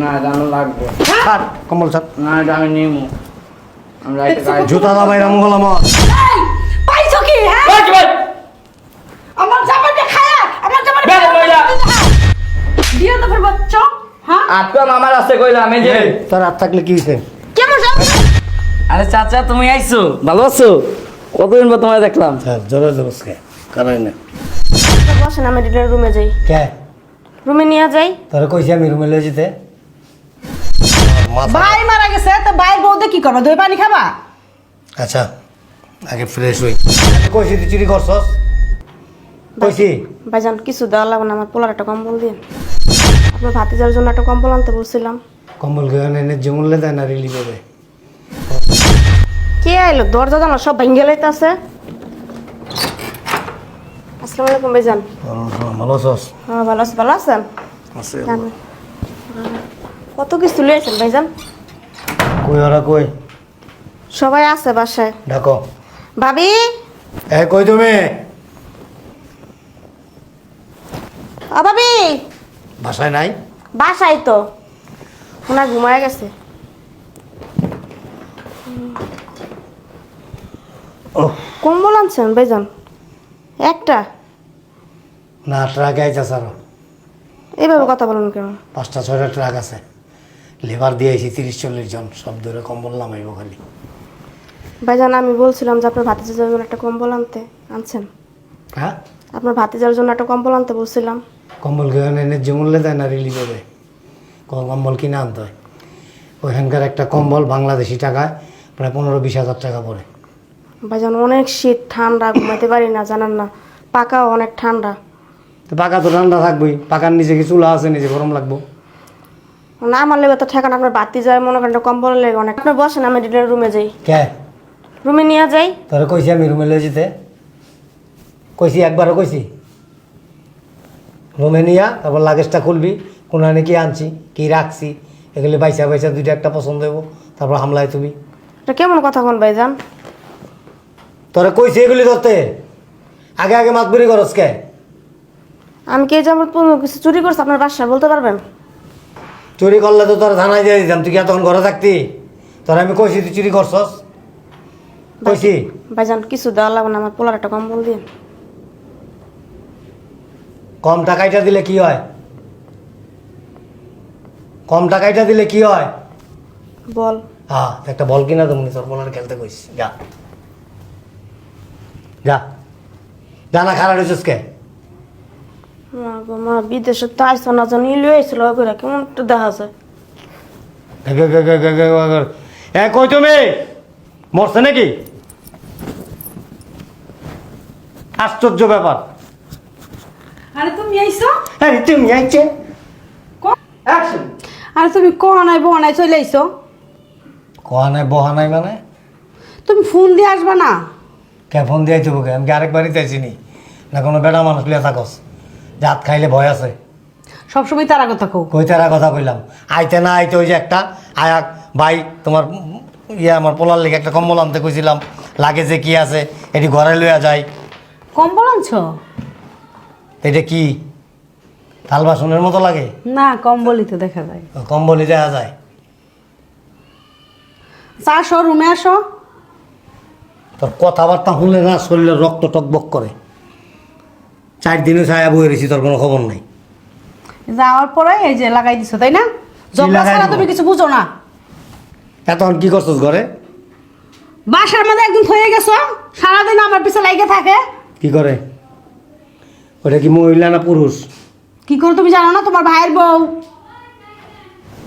না এটা আমার লাগবে। ছাড় কম্বল ছাড় না এটা আমি নিমু। আমি রাইতে গাড়ি জুতা দাবাই রামু গলাম এই, পাইছো কি হ্যাঁ? আমার জামাইটা খায়া আমার জামাইটা বের হয়ে যা। তো ফের বাচ্চা হ্যাঁ? আটকা মামার আসতে কইলাম এই যে তোর হাত থাকলে কি কেমন আরে চাচা তুমি আইছো। ভালো আছো? কতদিন পর তোমায় দেখলাম? স্যার জোরে জোরে কে কারাই না বসেন আমি রুমে যাই। কে? রুমে নিয়ে যাই। তোরে কইছি আমি রুমে লয়ে যেতে। মাথা ভাই মারা গেছে তো ভাই বউদে কি করব? দই পানি খাবা? আচ্ছা আগে ফ্রেশ হই। কইছি তুই চুরি করছস? কইছি। ভাইজান কিছু দেওয়া লাগবে না আমার পোলার একটা কম্বল দিন আপনার ভাতিজার জন্য একটা কম্বল আনতে বলছিলাম। কম্বল গেনে এনে জমুলে দেয় না রিলি করে কে আইলো? দরজা জানো সব ভেঙে লাইতেছে। আসসালামু আলাইকুম ভাইজান। ভালো আছস? হ্যাঁ ভালো আছি ভালো আছেন? আছে জান। কত কিছু লিয়েছেন ভাইজান? কই ওরা কই? সবাই আছে বাসায়। ডাকো। ভাবি? এ কই তুমি? ও ভাবি। বাসায় নাই? বাসায় তো। ওনার ঘুমায় গেছে। ও। কম্বল আনছেন ভাইজান? একটা? না ট্রাক আইতাছে আরও। এইভাবে কথা বলেন কেন? পাঁচটা ছয়টা ট্রাক আছে। লেবার দিয়ে আইছি তিরিশ চল্লিশ জন সব ধরে কম্বল নামাইব খালি। ভাইজান আমি বলছিলাম যে আপনার ভাতিজার জন্য একটা কম্বল আনতে আনছেন? হ্যাঁ? আপনার ভাতিজার জন্য একটা কম্বল আনতে বলছিলাম। কম্বল গেনে এনে জমুলে দেয় না রিলি করে ক- কম্বল কিনে আনতে হয়? ওইখানকার একটা কম্বল বাংলাদেশি টাকায় প্রায় পনেরো বিশ হাজার টাকা পড়ে। ভাইজান অনেক শীত ঠান্ডা ঘুমাইতে পারি না জানেন না। পাকাও অনেক ঠান্ডা। তো পাকা তো ঠান্ডা থাকবেই পাকার নিচে কি চুলা আছে নিজে গরম লাগবো? না আমার লেগে তো ঠেকান আপনার বাতি যায় মনে করেন কম্বল লেগে অনেক। আপনার বসেন আমি ডিনার রুমে যাই। কে? রুমে নিয়ে যাই। তোরা কইছি আমি রুমে লয়ে যেতে। কইছি একবারও কইছি। রুমে নিয়া তারপর লাগেজটা খুলবি কোনানে কি আনছি কি রাখছি এগুলি বাইসা বাইসা দুইটা একটা পছন্দ হইব তারপর হামলায় তুমি। এটা কেমন কথা কোন ভাইজান? তোরা কইছি এগুলি ধরতে। আগে আগে মাতবুরি করস কে? আমি কে যেমন কিছু চুরি করছি আপনার বাসায় বলতে পারবেন? চুরি করলে তো তোরা থানায় দিয়ে দিতাম। তুই কি তখন ঘরে থাকতি? তোরা আমি কইছি তুই চুরি করছস? কইছি। ভাইজান কিছু দেওয়া লাগবে না আমার পোলার একটা কম্বল দিন। কম টাকাইটা দিলে কি হয়? কম টাকাইটা দিলে কি হয়? বল। হ্যাঁ একটা বল কিনা তুমি তোর বলার খেলতে কইস। যা। যা। যা না খারাপ হয়েছিস কে? গো বিদেশে তো আইসো না জানি কেমন তো দেখা যায় এ কই তুমি? মরছে নাকি? আশ্চর্য ব্যাপার। আরে তুমি আইছো আরে তুমি আইছে? আরে তুমি কোহানায় বহানায় চলে আইছো কোহানায় মানে? তুমি ফোন দিয়ে আসবা না? কে ফোন দিয়ে আইতে আমি আরেক বাড়িতে আইছিনি না কোনো বেড়া মানুষ লিয়া থাকস? জাত খাইলে ভয় আছে। সবসময় তারা কথা কও। কই তারা কথা কইলাম? আইতে না আইতে ওই যে একটা আয়াক ভাই তোমার ইয়ে আমার পোলার লেগে একটা কম্বল আনতে কইছিলাম। লাগে যে কি আছে এটি ঘরে লইয়া যায় কম্বল আনছো? এটা কি? থাল বাসনের মতো লাগে? না কম্বলই তো দেখা যায়। কম্বলই দেখা যায়। আসো রুমে আসো। তোর কথাবার্তা শুনলে না শরীরে রক্ত টকবক করে। চার দিনে ছায়া বয়ে রয়েছি তোর কোনো খবর নাই। যাওয়ার পরে এই যে লাগাই দিছো তাই না? লাগাই ছাড়া তুমি কিছু বুঝো না। এতক্ষণ কি করছিস ঘরে? বাসার মধ্যে একদিন হয়ে গেছো সারাদিন আমার পিছে লাগে থাকে। কি করে? ওটা কি মহিলা না পুরুষ? কি করে তুমি জানো না তোমার ভাইয়ের বউ।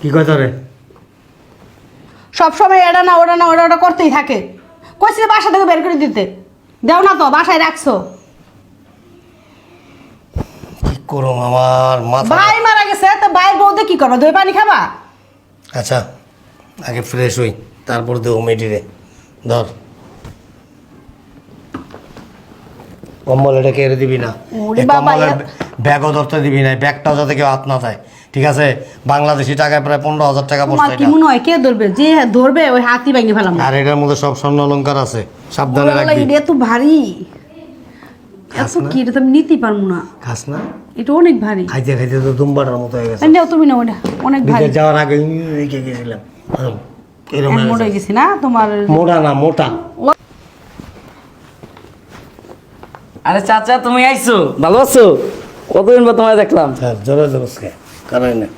কি কয় তোরে? সব সময় এটা না ওটা না ওটা ওটা করতেই থাকে। কইছি যে বাসা থেকে বের করে দিতে। দেও না তো বাসায় রাখছো। করুম আমার মাথা ভাই মারা গেছে তো ভাইয়ের বউতে কি করব? দই পানি খাবা? আচ্ছা আগে ফ্রেশ হই তারপর দেবো মেডিরে। ধর। কম্বল এটা কেড়ে দিবি না। ওরে বাবা, কম্বলের ব্যাগও ধরতে দিবি না ব্যাগটাও যাতে কেউ হাত না থাকে ঠিক আছে? বাংলাদেশি টাকায় প্রায় পনেরো হাজার টাকা তোমার পড়ছে কি এটা। মনে হয় কে ধরবে? যে ধরবে ওই হাতি ভেঙে ফেলাম। আর এটার মধ্যে সব স্বর্ণ অলঙ্কার আছে সাবধানে রাখবি। এটা তো ভারী এত কি এটা তো আমি নিতে পারব না। খাস না? এটা অনেক ভারী। খাইতে খাইতে তো দুম্বাটার মতো হয়ে গেছে। নাও তুমি না ওটা অনেক ভারী। যাওয়ার আগে রেখে গেছিলাম। এরকম মোড়ে গেছে। না তোমার? মোটা না মোটা। আরে চাচা তুমি আইছো? ভালো আছো? কতদিন পর তোমায় দেখলাম? স্যার জোরে জোরসকে কারণ না।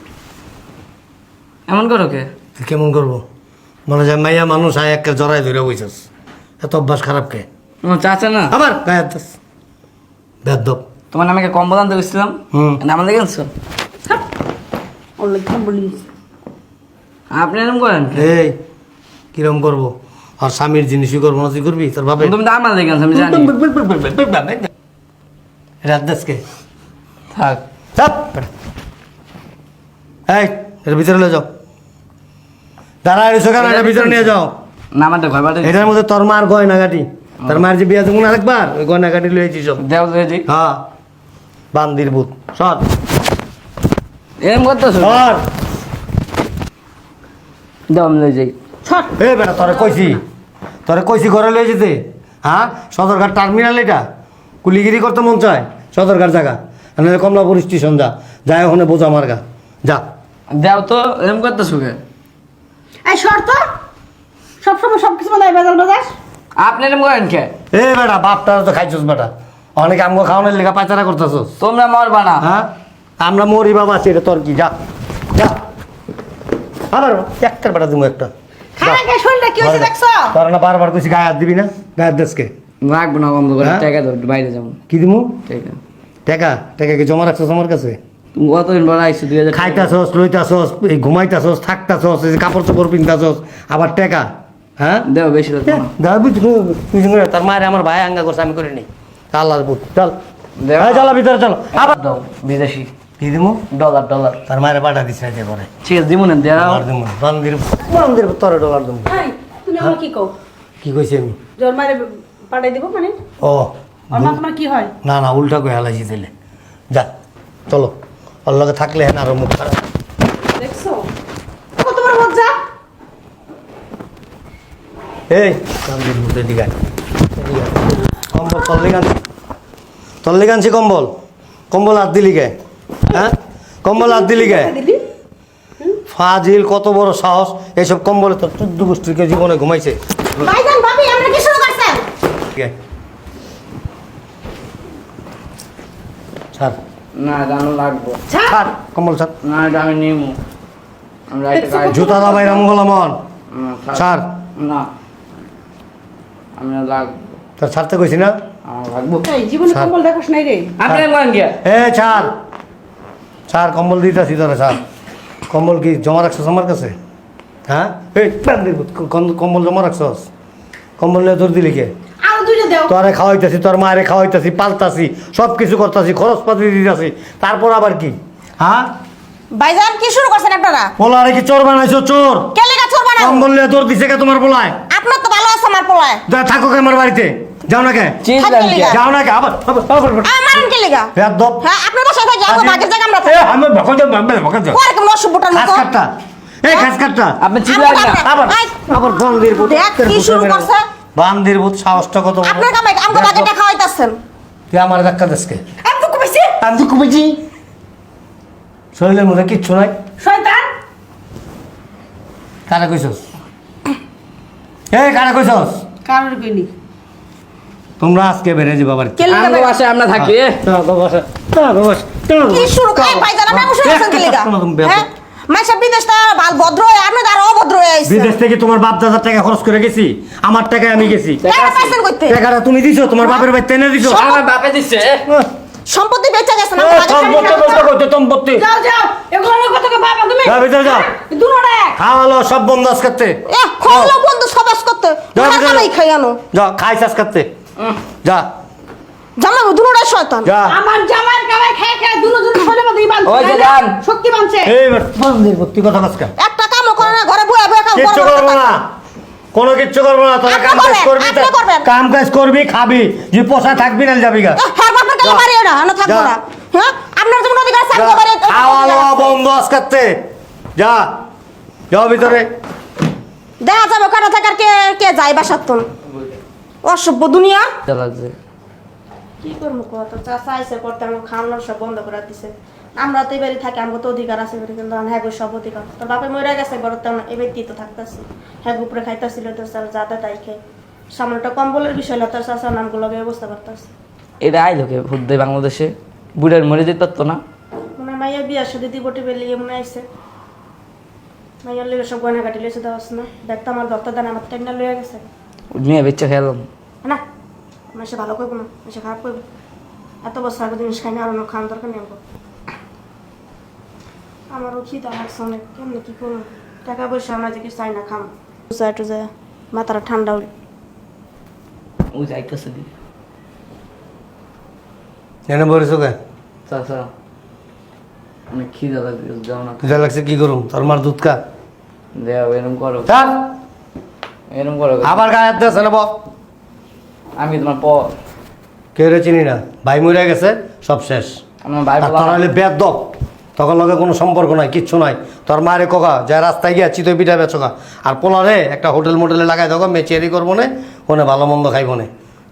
এমন করো কে? কেমন করব? মনে যায় মাইয়া মানুষ আয় একটা জড়াই ধরে বইছস। এত অভ্যাস খারাপ কে? চাচা না? আবার দাস। বেদব। তোমার নামে কম্বল আনতে গেছিলাম। আমার দেখে আনছো অনেক আপনি এরকম করেন এই কিরম করব? আর স্বামীর জিনিসই করব না তুই করবি? তোর বাপে তুমি তো আমার দেখে আনছো আমি জানি। রাত দাসকে থাক। চাপ এই এর ভিতরে নিয়ে যাও। দাঁড়া এসো কেন এটা ভিতরে নিয়ে যাও। না আমারটা ঘর বাড়ি এটার মধ্যে তোর মার গয়নাগাটি। তোর মার যে বিয়া তুমি আরেকবার ওই গয়নাগাটি লয়েছি সব। দেও হ্যাঁ। বান্দির ভূত। সর। এরকম করতেছো? সর। দাও আমি লই যাই। ছট এ বেটা তোরে কইছি। তোরে কইছি ঘরে লয়ে যেতে। হ্যাঁ সদরঘাট টার্মিনাল এটা? কুলিগিরি করতে মন চায়? সদরঘাট জায়গা নাহলে কমলাপুর স্টেশন যা। যাই ওখানে বোঝা মার্গা। যা। দেও তো এরকম করতেছো কে? এই শর্ত সবসময় সব কিছু মানে বেজাল বেজাস আপনি এরকম করেন কে? এ বেটা বাপটা তো খাইছস বেটা। অনেক আমগো খাওয়ানোর লেখা পাচারা করতেছস তোমরা মরবা না হ্যাঁ আমরা মরি বাবা আছি এটা তোর কি যা যা আবার একটা বেটা তুমি একটা তোর না বারবার কইছি গায়ে হাত দিবি না গায়ে হাত দেশকে রাখব না বন্ধ করে হ্যাঁ? টাকা দাও বাইরে যাব কি দিমু ঠিক আছে টাকা টাকা কি জমা আমার কাছে তুমি কতদিন পর আইছো দুই হাজার টাকা। খাইতাছস লইতাছস এই ঘুমাইতাছস থাকতাছস এই কাপড় চোপড় পিনতাছস আবার টাকা হ্যাঁ দেও বেশি না বুঝ তার মায়ের আমার ভাই আঙ্গা করছে আমি করিনি আল্লাহর বুত চল। এই চলো ভিতরে চলো। আবার দাও বিদেশি। কি দিমু? Dollar dollar. তার মায়ের পাঠা দিছে যে করে ঠিক আছে দিমু না দেও। ডলার দিমু বান্দির বান্দির তোরে ডলার দিমু। এই তুমি আমার কি কও? কি কইছি আমি? জোর মারে পাঠাই দিব মানে? ও ওর মা তোমার কি হয়? না না উল্টা কই হালাইছি দিলে যা চলো। ওর লগে থাকলে হ্যাঁ আরও মুখ খারাপ। দেখছ? কত বড় লজ্জা এই বান্দির মুখে দিগায় কম্বল তল্লি গানছি তল্লি গানছি কম্বল। কম্বল হাত দিলি গে হ্যাঁ? কম্বল হাত দিলি গে ফাজিল কত বড় সাহস। এইসব কম্বলে তো চোদ্দ গোষ্ঠীকে জীবনে ঘুমাইছে। ভাইজান ভাবি আমরা কি শুরু করছেন? গে। ছাড়। না জানো লাগবো। ছাড়। কম্বল ছাড়। না এটা আমি নিমু। জুতা দাবাই রামগোলা মন না, থাক। ছাড়। না আমি আর লাগবো। তোর ছাড়তে কইছি না? কম্বল দেখোস নাই রে। এ ছাড় ছাড় কম্বল দিতেছি তোরে ছাড় কম্বল কি জমা রাখছস আমার কাছে? হ্যাঁ? এই কম্বল জমা রাখছস? কম্বল নিয়ে তোর দিলি কে? আরও তোরে খাওয়াইতেছি তোর মায়ের খাওয়াইতেছি পালতাছি সব কিছু করতেছি খরচপাতি দিতেছি। তারপর আবার কি? হ্যাঁ? ভাইজান কি শুরু করছেন আপনারা? পোলারে কি চোর বানাইছো চোর? কে লেগা চোর বানাবো কম্বল নিয়ে তোর দিছে কে তোমার পোলায়? আপনার তো ভালো আছে আমার পোলায়। যা থাকো আমার বাড়িতে? যাও না কে চিজ লিগা। যাও না কে আবার আবার আবার আবার। কে লেগা দপ। হ্যাঁ আপনার বাসায় থাকি আমার ভাগের জায়গা আমরা থাকি। আমি ভকত যাও, আমি ভকত যাও। ওর কেমন অসভ্যটার মতো। কাটটা। এই খাস কাটটা। আপনি চিল্লান না। আবার আবার বান্দির ভূত দেখ কি শুরু করছে। বান্দির ভূত সাহসটা কত। আপনার কামাই আমগো বাগেটা খাওয়াইতাছেন। তুই আমার ধাক্কা দেশকে আমি তো কইছি আমি তো কমেছি। শরীরের মধ্যে কিচ্ছু নাই। শয়তান। কারা কইছস? এই কারা কইছস? কারোর কইনি। তোমরা আজকে বেড়ে যাবা বাড়ি কে? লেগা আমার থাকি। এ। কি শুরু? করে ভাইজান আপনি আমার শুরু করছেন কে হ্যাঁ? মাইসা বিদেশটা ভালো ভদ্র হয়ে আপনি তো অভদ্র হয়ে আইছেন বিদেশ থেকে তোমার বাপ দাদার টাকা খরচ করে গেছি আমার টাকায় আমি গেছি। টাকা পাইছেন কইতে টাকাটা তুমি দিছো তোমার বাপের বাড়িতে এনে দিছো। আমার বাপে দিচ্ছে সম্পত্তি বেচে গেছেন এ, আমার বাগের সম্পত্তি বলতে করতে সম্পত্তি। যাও যাও। এগুলো নিয়ে কত বাবা তুমি। যাও, ভিতরে যাও। দুনোটা খাওয়ালো সব বন্ধ করতে। এ বন্ধু সবাস যাও। করতে। যা। জামাই দুনোটা শয়তান। যা। আমার জামার কামাই খেয়ে খেয়ে দুনো দুনো শরীরের মধ্যে বানছে ওই যে যান। শক্তি বানছে এই বেটা, বন্দির ভর্তি কথা কাজকা একটা কামও করে না ঘরে বয়ে বয়ে কাম কিচ্ছু করব না। কোনো কিচ্ছু করব না তোরা কাম কাজ করবি তা- কাম কাজ করবি খাবি যে পোষা থাকবি না যাবি গা। হ্যাঁ বাপের কাছে যা। বাড়িও না না থাকব যা। না। হ্যাঁ আপনার যেমন অধিকার যা, থাকতে পারে খাওয়া দাওয়া বন্ধ আজ করতে। যা। যাও ভিতরে। দেখা যাবে কাটা থাকার কে কে যায় বাসার তো অসভ্য দুনিয়া। যা লাগছে। কি করব কত চাষা আইসে করতে আমার খাওয়ানোর সব বন্ধ করে দিছে। আমরা তো এবারই থাকি আমাকে তো অধিকার আছে এবারে কিন্তু হ্যাঁ গো সব অধিকার। তোর বাপে মরে গেছে বড় তো এবার তো থাকতেছি। হ্যাঁ উপরে খাইতেছিল তোর চাল যাতে তাই খেয়ে। সামনেটা কম্বলের বিষয় না তোর চাষার নামগুলো ব্যবস্থা করতেছে। এটা আইলো কে ভূত দেয় বাংলাদেশে। বুড়ার মরে যেত তো না। মনে মাইয়া বিয়ার সাথে দিবটি বেলিয়ে মনে আইসে মাইয়ার লেগে সব গয়না কাটি লেছে দেওয়াস না। দেখতো আমার দত্ত দান আমার টেন্ডা লয়ে গেছে। মেয়ে বেচ্চা খেলাম। না মাসে ভালো করব না মাসে খারাপ করব। এত বছর আগে জিনিস খাই না আর অন্য খাওয়ার দরকার নেই আমার। আমারও খিদা লাগছে অনেক কেমনি কি করব? টাকা পয়সা আমরা যে কিছু চাই না খাম। টুজা টুজা মাথাটা ঠান্ডা হইল ও যাইতেছে দি এনে বলিস কে? চাচা অনেক খিদা লাগবে যাও না তুই লাগছে কি করুম? তোর মার দুধ খা। দেও এরম করো। চাল এরম করো। আবার গায়ে হাত দিয়েছে নেব আমি তোমার প কেউ রে চিনি না। ভাই মরে গেছে সব শেষ। আমার ভাই আর তোর হলে বেদ দপ তখন লগে কোনো সম্পর্ক নাই কিচ্ছু নাই। তোর মারে কোকা যা রাস্তায় গিয়া চিতই পিঠা বেচকা আর পোলারে একটা হোটেল মোটেলে লাগাই দেখো মেচেরি করব না ওনে ভালো মন্দ খাইব না।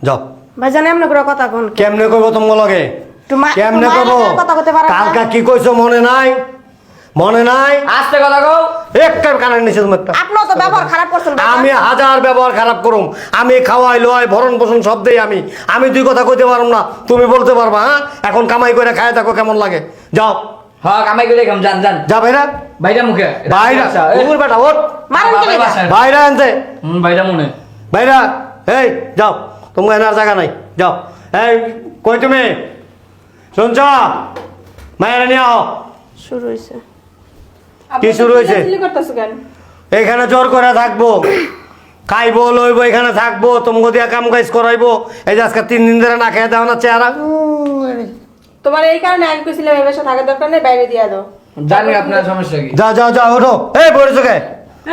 যাও। ভাই জানে এমনি করে কথা কোন। কেমনে করব তোমার লগে? কেমনে করব কালকা কি কইছো মনে নাই? মনে নাই? আস্তে কথা কও। একটা কানের নিচে তোমার একটা। আপনিও তো ব্যবহার খারাপ করছেন। আমি হাজার ব্যবহার খারাপ করুম। আমি খাওয়াই লোয়াই ভরণ পোষণ সব দেই আমি। আমি দুই কথা কইতে পারম না তুমি বলতে পারবা হ্যাঁ? এখন কামাই করে খায় দেখো কেমন লাগে? যাও। হ্যাঁ কামাই করে খাম জান জান যা ভাইরা। বাইরা মুখে। আচ্ছা, কুকুর বেটা ওঠ। মারেন কি। বাইরা আনতে হুম বাইরা মনে। বাইরা এই যাও। তোমার এনার জায়গা নাই। যাও। এই কই তুমি? শুনছ? মায়েরা নিয়ে আও। শুরু হয়েছে কি শুরু হয়েছে? এখানে জোর করে থাকব। খাইবো লইবো এখানে থাকব তোমাকে দিয়া কাম কাজ করাইবো। এই যে আজকে তিন দিন ধরে না খেয়ে দাও না চেহারা। তোমার এই কারণে আমি কইছিলাম এই বাসা থাকার দরকার নেই বাইরে দিয়ে দাও। জানি আপনার সমস্যা কি। যাও যাও যাও ওঠো। এই পড়েছো কে?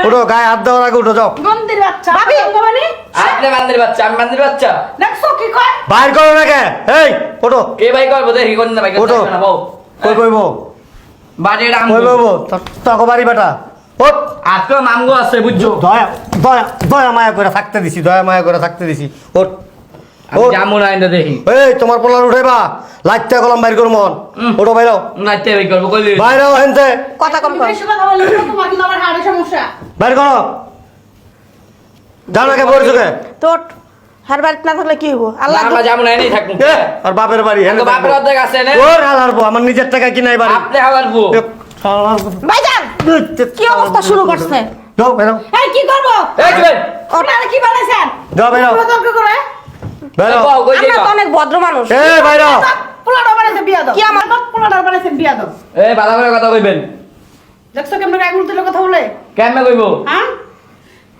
উঠো গায়ে হাত দেওয়ার আগে উঠো যাও। গন্দির বাচ্চা ভাবি! মানে আপনি বান্দির বাচ্চা আমি বান্দির বাচ্চা। দেখছ কি কয়? বাইর করো না কে? এই ওঠো। কে ভাই করব? দেখি কোন ভাই ওঠো। করতে না কই কইবো বাড়ি এটা কই আমগো কইবো তক বাড়ি বেটা। ওঠ আজকে মামগো আছে বুঝছ? দয়া দয়া দয়া মায়া করে থাকতে দিছি দয়া মায়া করে থাকতে দিছি। আমি ওঠ। যাব দেখি। এই তোমার পোলার উঠাইবা। লাইটটা কলম বাইর করো মন। ওঠো বাইরাও নাইতে ভাই করব কইলি বাইরাও হেনতে। কথা কম কর। বেশি কথা বললে তো তোমার কিন্তু আমার হাড়ে সমস্যা। বাইর করো। কে হার বাড়িতে না থাকলে কি হব আল্লাহ আমরা যাব না এনেই থাকুন এ, আর বাপের বাড়ি তো বাপের অর্ধেক আছে না ওর হালার বউ, আমার নিজের টাকা কিনাই বাড়ি। আপনি হালার বউ এ, শালার বউ। ভাইজান কি অবস্থা শুরু করছে? যাও বেরাও এই কি করব? এই কি ভাই আপনারা কি বানাইছেন? যাও বেরাও তর্ক করে? বেরাও বাও, কই আমরা যাইবা? তো অনেক ভদ্র মানুষ। এ বাইরাও পোলাটা বানাইছে বিয়া দাও। কি আমার- পোলাটা বানাইছেন বিয়া দাও। এই ভালো করে কথা কইবেন। দেখছ কেমন এক মুহূর্তের কথা বলে? কেমনে কইবো? হ্যাঁ?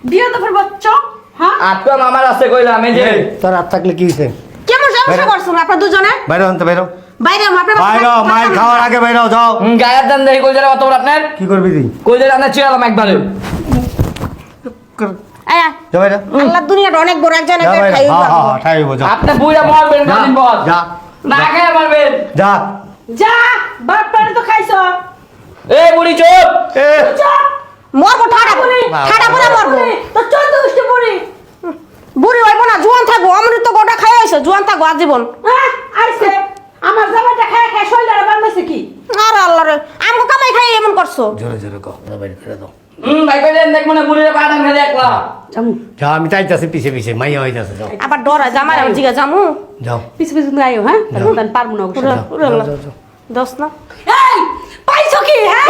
বিয়া তো ফের বাচ্চা হ্যাঁ? আটকা মামার আছে কইলাম এই যে তোর হাত থাকলে কি হয়েছে কেমন সমস্যা করছেন আপনার দুজনে? বাইরাও আনতে বাইরাও বাইরে আপনার বাসায় বাইরাও থাকতে মায়ের পারতাম খাওয়ার আগে বাইরাও যাও। গায়ের দান দেখি কই কত বড় আপনার? কি করবি তুই? কই যারা চিরালাম একবারে। এই, এই, যা বাইরা। আল্লাহর দুনিয়াটা অনেক বড় একজন যা একজন হ্যাঁ হ্যাঁ হ্যাঁ যা আপনি বুইরা মারবেন যা, কদিন যা না খেয়ে মারবেন। যা। যা বাপ পারে তো খাইছো। এই বুড়ি চুপ। এ। চুপ। মরবো ঠাডা। ঠাডা পরে মরবো। তো বুড়ি বুড়ি হইব না জোয়ান থাকব। আমার তো গোটা খাই আইছে জোয়ান থাকব আজীবন। হ্যাঁ আইছে আমার জামাইটা খায় খায় শৈলারে বানাইছে কি? আর আল্লাহ রে আমাকে কামাই খাই এমন করছ? জোরে জোরে কও বাইরে ফেলে দাও। হুম ভাই কইলেন দেখব না বুড়িরা পাঠান খেলে একলা জামু। যা আমি চাইতাছি পিছে পিছে মাইয়া হইতাছে যাও। আবার ডরা জামাই আমি জিগা জামু। যাও। পিছু পিছু তুমি আইও হ্যাঁ? তাহলে পারব না যাও, আল্লাহ। যাও, যাও। না। এই পাইছো কি হ্যাঁ?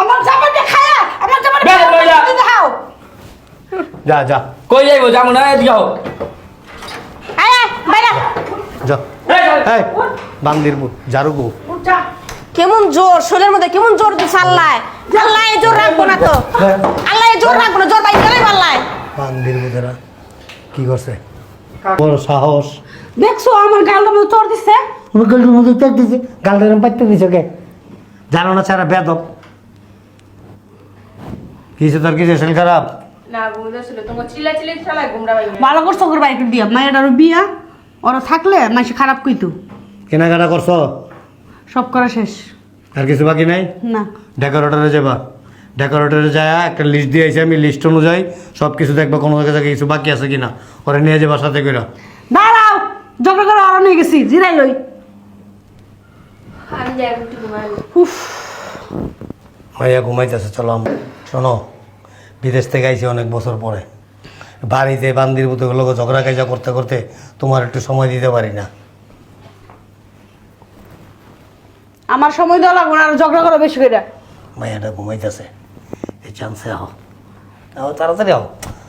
আমার জামাইটা খায় আমার জামাইটা বের দাও। যা যা। কই যাইবো? যাব না এদিকে যা। এই বান্দির ঝাড়ু বউ কেমন জোর শরীরের মধ্যে কেমন জোর আল্লাহ। আল্লাহ এই জোর রাখব না তো। আল্লাহ এই জোর রাখব না জোর আল্লাহ। বান্দির কি করছে? বড় সাহস। দেখছ আমার গালটা মতো তোর দিছে। তুমি গালটার মধ্যে চাপ দিছে। গালটার পাইতে দিছ কে? জানো না ছাড়া বেদব কিছু তোর কিছু খারাপ? না ঘুমতে ছিল তোমার চিল্লা চিল্লি চালায় ঘুমরা ভালো করছ ওর বাইক দিয়া মায়ের আরও বিয়া ওরা থাকলে মাসে খারাপ কইতো। কেনাকাটা করছ? সব করা শেষ। আর কিছু বাকি নাই? না। ডেকোরেটরে যাবা। ডেকোরেটরে যায় একটা লিস্ট দিয়ে আইছি আমি লিস্ট অনুযায়ী সব কিছু দেখবা কোনো জায়গায় কিছু বাকি আছে কিনা। ওরা নিয়ে যাবা সাথে করে দাঁড়াও ঝগড়া করে আরও নিয়ে গেছি জিরাই লই। আমি যাই একটু ঘুমাই। উফ। মাইয়া ঘুমাইতেছে চলো শোনো বিদেশ থেকে আইছি অনেক বছর পরে। বাড়িতে বান্দির মতো লোক ঝগড়া কাজা করতে করতে তোমার একটু সময় দিতে পারি না। আমার সময় দেওয়া লাগবে না আর ঝগড়া করো বেশি করে। মাইয়াটা ঘুমাইতেছে। এই চান্সে আও। আও তাড়াতাড়ি আও।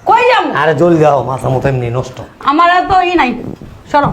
কই যাম আরে জলদি আও মাথা মতো এমনি নষ্ট। আমার এত ই নাই। সরো।